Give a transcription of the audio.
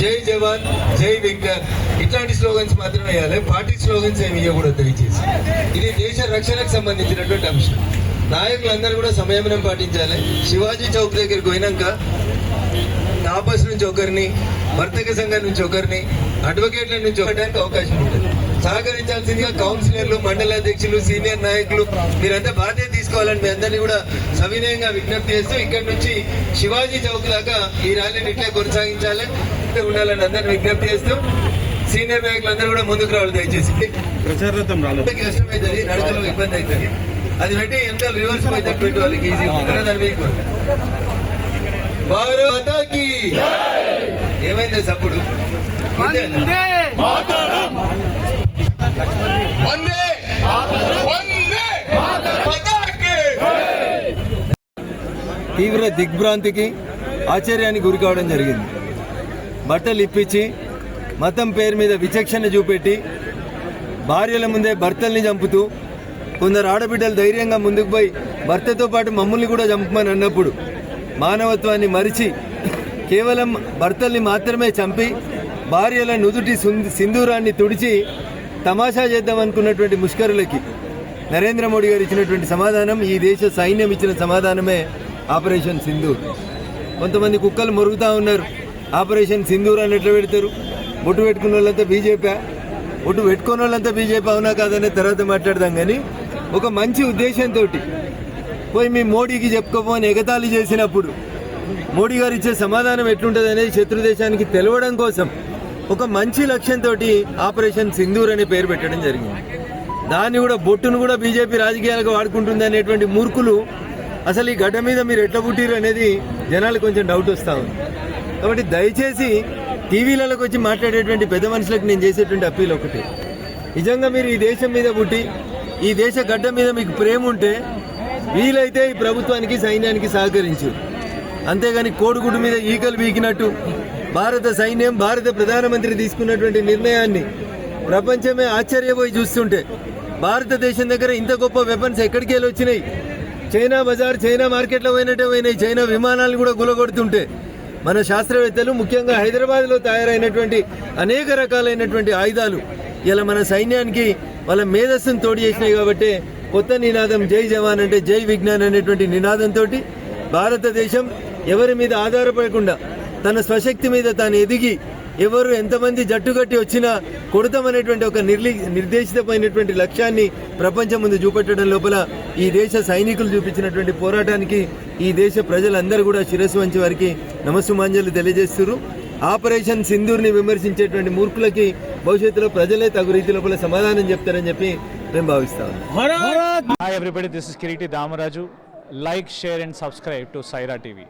జై జవాన్ జై విజ్ఞాన్ ఇట్లాంటి స్లోగన్స్ మాత్రమే వేయాలి. పార్టీ స్లోగన్స్ ఏమి ఇవ్వకూడదు దయచేసి. ఇది దేశ రక్షణకు సంబంధించినటువంటి అంశం. నాయకులందరూ కూడా సంయమనం పాటించాలి. శివాజీ చౌక్ దగ్గరికి పోయినాక తాపస్ నుంచి ఒకరిని వర్తక సంఘం నుంచి ఒకరిని అడ్వకేట్ల నుంచి ఒకటానికి అవకాశం ఉంటుంది. సహకరించాల్సిందిగా కౌన్సిలర్లు మండల అధ్యక్షులు సీనియర్ నాయకులు మీరంతా బాధ్యత తీసుకోవాలని మీ అందరినీ కూడా సవినయంగా విజ్ఞప్తి చేస్తూ ఇక్కడ నుంచి శివాజీ చౌక్ దాకా ఈ ర్యాలీని ఇట్లే కొనసాగించాలి. ఇట్లే ఉండాలని అందరిని విజ్ఞప్తి చేస్తూ సీనియర్ నాయకులందరూ కూడా ముందుకు రావాలి దయచేసి. కష్టమవుతుంది నడకలో ఇబ్బంది అవుతుంది అది పెట్టి ఎంత రివర్స్ అయితే పెట్టి వాళ్ళకి ఈజీ ఉంటుంది భారతకి ఏమైంది సప్పుడు? వందే వందే తీవ్ర దిగ్భ్రాంతికి ఆశ్చర్యానికి గురి కావడం జరిగింది. బట్టలు ఇప్పించి మతం పేరు మీద విచక్షణ చూపెట్టి భార్యల ముందే భర్తల్ని చంపుతూ కొందరు ఆడబిడ్డలు ధైర్యంగా ముందుకు పోయి భర్తతో పాటు మమ్మల్ని కూడా చంపమని అన్నప్పుడు మానవత్వాన్ని మరిచి కేవలం భర్తల్ని మాత్రమే చంపి భార్యల నుదుటి సింధూరాన్ని తుడిచి తమాషా చేద్దాం అనుకున్నటువంటి ముష్కరులకి నరేంద్ర మోడీ గారు ఇచ్చినటువంటి సమాధానం ఈ దేశ సైన్యం ఇచ్చిన సమాధానమే ఆపరేషన్ సింధూర్. కొంతమంది కుక్కలు మొరుగుతూ ఉన్నారు. ఆపరేషన్ సింధూర్ అని ఎట్లా పెడతారు. బొట్టు పెట్టుకున్న వాళ్ళంతా బీజేపీ బొట్టు పెట్టుకున్న వాళ్ళంతా బీజేపీ అవునా కాదనే తర్వాత మాట్లాడదాం కానీ ఒక మంచి ఉద్దేశంతో పోయి మీ మోడీకి చెప్పుకోమని ఎగతాళి చేసినప్పుడు మోడీ గారు ఇచ్చే సమాధానం ఎట్లుంటుంది అనేది శత్రు దేశానికి తెలవడం కోసం ఒక మంచి లక్ష్యంతో ఆపరేషన్ సింధూర్ అనే పేరు పెట్టడం జరిగింది. దాన్ని కూడా బొట్టును కూడా బీజేపీ రాజకీయాలకు వాడుకుంటుంది అనేటువంటి మూర్ఖులు అసలు ఈ గడ్డ మీద మీరు ఎట్లా పుట్టిరు అనేది జనాలు కొంచెం డౌట్ వస్తూ ఉంది. కాబట్టి దయచేసి టీవీలలోకి వచ్చి మాట్లాడేటువంటి పెద్ద మనుషులకు నేను చేసేటువంటి అప్పీల్ ఒకటి. నిజంగా మీరు ఈ దేశం మీద పుట్టి ఈ దేశ గడ్డ మీద మీకు ప్రేమ ఉంటే వీలైతే ఈ ప్రభుత్వానికి సైన్యానికి సహకరించు. అంతేగాని కోడిగుడ్డు మీద ఈకలు బీకినట్టు భారత సైన్యం భారత ప్రధానమంత్రి తీసుకున్నటువంటి నిర్ణయాన్ని ప్రపంచమే ఆశ్చర్యపోయి చూస్తుంటే భారతదేశం దగ్గర ఇంత గొప్ప వెపన్స్ ఎక్కడికి వెళ్ళి వచ్చినాయి చైనా బజార్ చైనా మార్కెట్లో పోయినట్టే పోయినాయి. చైనా విమానాలు కూడా గులగొడుతుంటే మన శాస్త్రవేత్తలు ముఖ్యంగా హైదరాబాద్లో తయారైనటువంటి అనేక రకాలైనటువంటి ఆయుధాలు ఇలా మన సైన్యానికి వాళ్ళ మేధస్సును తోడు చేసినాయి కాబట్టి కొత్త నినాదం జై జవాన్ అంటే జై విజ్ఞాన్ అనేటువంటి నినాదంతో భారతదేశం ఎవరి మీద ఆధారపడకుండా తన స్వశక్తి మీద తాను ఎదిగి ఎవరు ఎంతమంది జట్టుగట్టి వచ్చినా కొడతామనేటువంటి ఒక నిర్లి నిర్దేశితమైనటువంటి లక్ష్యాన్ని ప్రపంచం ముందు చూపెట్టడం లోపల ఈ దేశ సైనికులు చూపించినటువంటి పోరాటానికి ఈ దేశ ప్రజలందరూ కూడా శిరస్సు వంచి వారికి నమస్సుమాంజలు తెలియజేస్తున్నారు ఆపరేషన్ సింధూర్ని విమర్శించేటువంటి మూర్ఖులకి భవిష్యత్తులో ప్రజలే తగు రీతి లోపల సమాధానం చెప్తారని చెప్పి మేము భావిస్తాం this is Kiriti Damaraju. Like, share and subscribe to Saira TV.